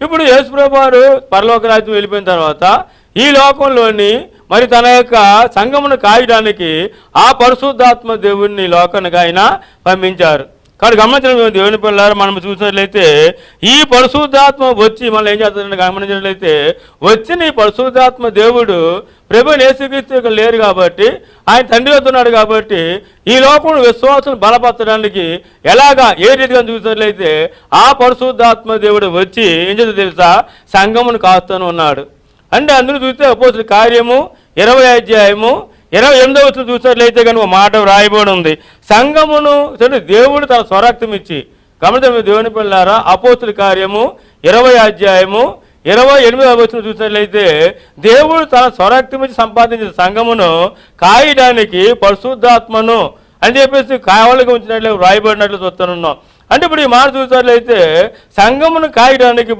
ఇప్పుడు యేసుప్రభు పరలోక రాజ్యం వెళ్ళిపోయిన తర్వాత ఈ లోకంలోని మరి తన యొక్క సంగమును కాయడానికి ఆ పరిశుద్ధాత్మ దేవుడిని లోకానికి ఆయన పంపించారు. కాబట్టి గమనించడం దేవుని పిల్లలు మనం చూసినట్లయితే ఈ పరిశుద్ధాత్మ వచ్చి మనం ఏం చేస్తారంటే గమనించినట్లయితే వచ్చిన ఈ పరిశుద్ధాత్మ దేవుడు ప్రభు యేసుక్రీస్తు లేరు కాబట్టి ఆయన తండ్రి వస్తున్నాడు కాబట్టి ఈ లోకంలో విశ్వాసం బలపరచడానికి ఎలాగా ఏ రీతిగా చూసినట్లయితే ఆ పరిశుద్ధాత్మ దేవుడు వచ్చి ఏం చేస్తుందో తెలుసా? సంఘమును కాస్తూనే ఉన్నాడు. అంటే అందులో చూస్తే అపోసిన కార్యము ఇరవై అధ్యాయము ఇరవై ఎనిమిదవ వచ్చిన చూసినట్లయితే కనుక మాట వ్రాయబడి ఉంది. సంఘమును చూడండి దేవుడు తన స్వరక్తం ఇచ్చి గమనించండి దేవుని పిల్లారా అపోతుల కార్యము ఇరవై అధ్యాయము ఇరవై ఎనిమిదవ వచ్చిన చూసినట్లయితే దేవుడు తన స్వరక్తి సంపాదించిన సంఘమును కాయడానికి పరిశుద్ధాత్మను అని చెప్పేసి కావలిగా ఉంచినట్లు రాయబడినట్లు చూస్తున్నాం అంటే ఇప్పుడు ఈ మాట చూసినట్లయితే సంఘమును కాయడానికి